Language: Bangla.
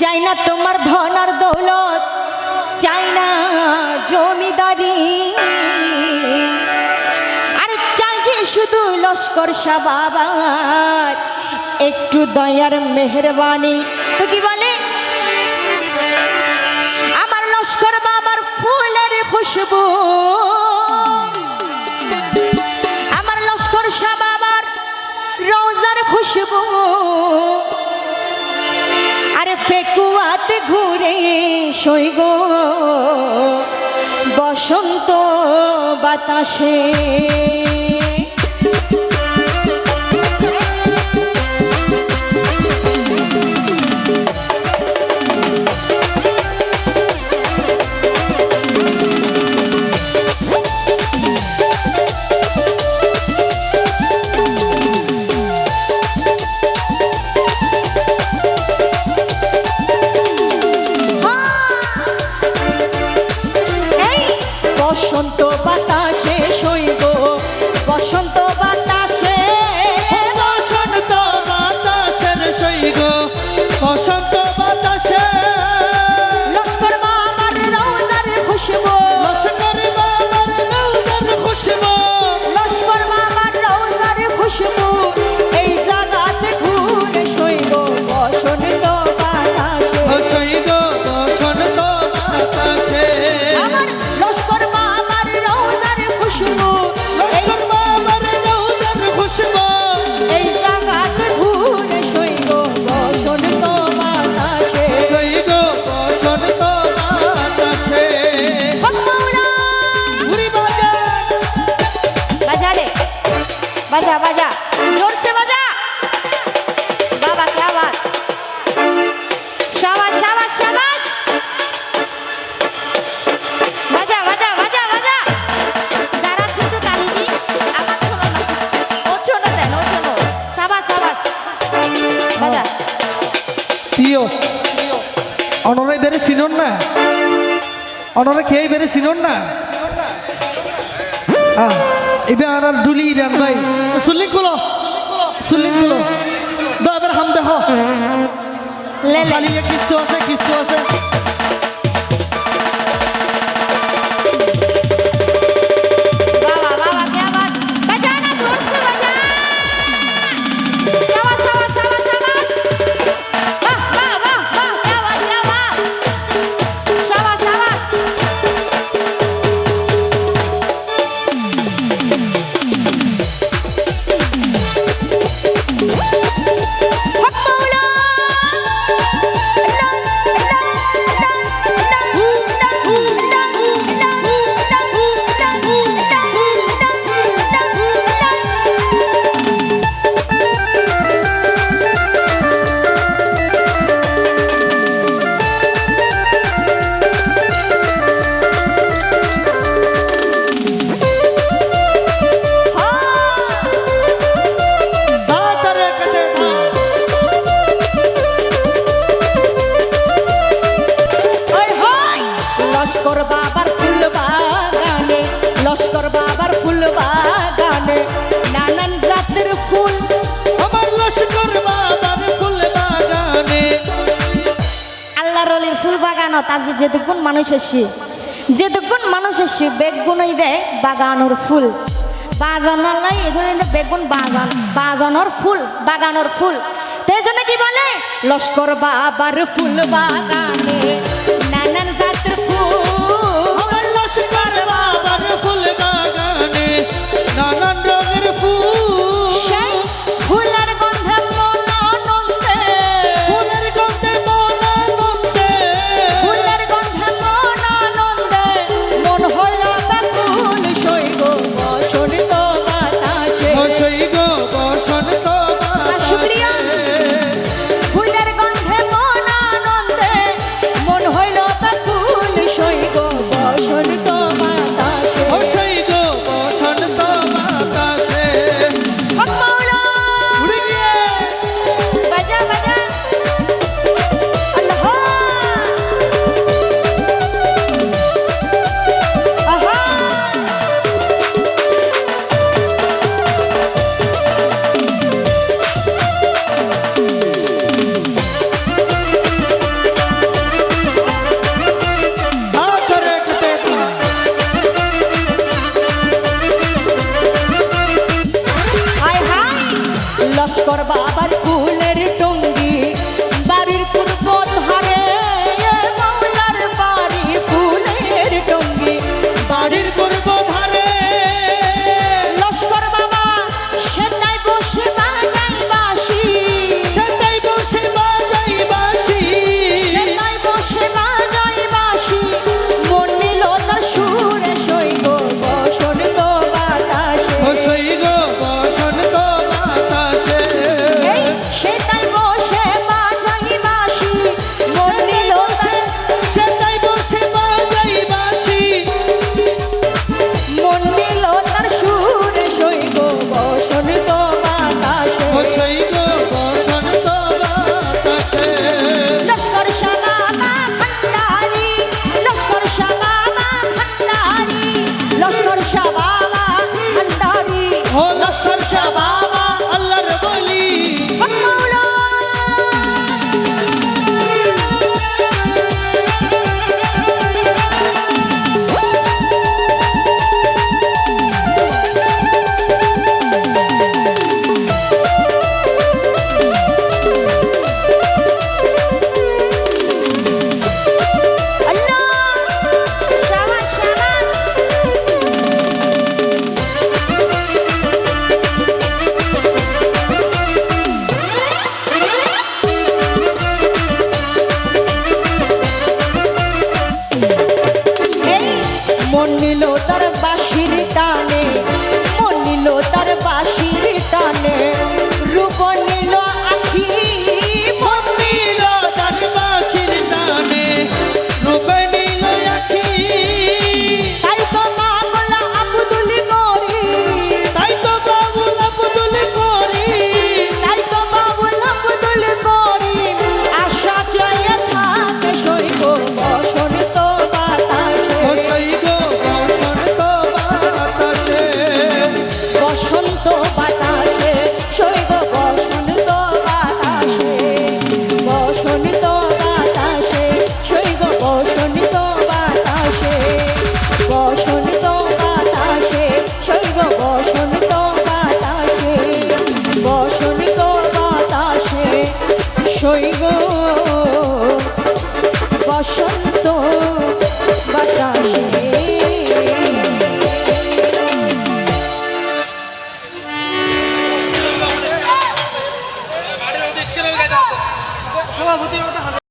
চাই না তোমার ধন আর দৌলত, চাই না জমিদারি। আর চাই যে শুধু লস্কর বাবার একটু দয়ার মেহরবানি। তো কি বলে? আমার লস্কর বাবার ফুলের খুশবু। আমার লস্কর বাবার রোজার খুশবু। ফেকুয়াতে ঘুরে সৈগ বসন্ত বাতাসে। বসন্ত বাতাসে অনরে বেড়ে চিনন না। অনরে খেয়ে বেড়ে চিনন না? এবার আর ডুলি রান ভাই। সুলিং কুলো সুলিং কুলো। দা এবার হাম দেহ খালি কিস্তু আছে কিস্তু আছে। ফুল আমার লস্কর বাবার ফুল বাগানে। আল্লাহ রলির ফুল বাগানত আজি যেটুকুন মানুষ এসে যেটুকুন মানুষ এসে বেগুনই দেয় বাগানোর ফুল। বাজানোর নাই এগুলো বেগুন বাগান বাজানোর ফুল বাগানোর ফুল। তাই জন্য কি বলে? লস্কর বাবার ফুল বাগানে নানান জাতের ফুল। লস্কর বাবার ফুল বাগানে নানান বসন্ত বাতাসে।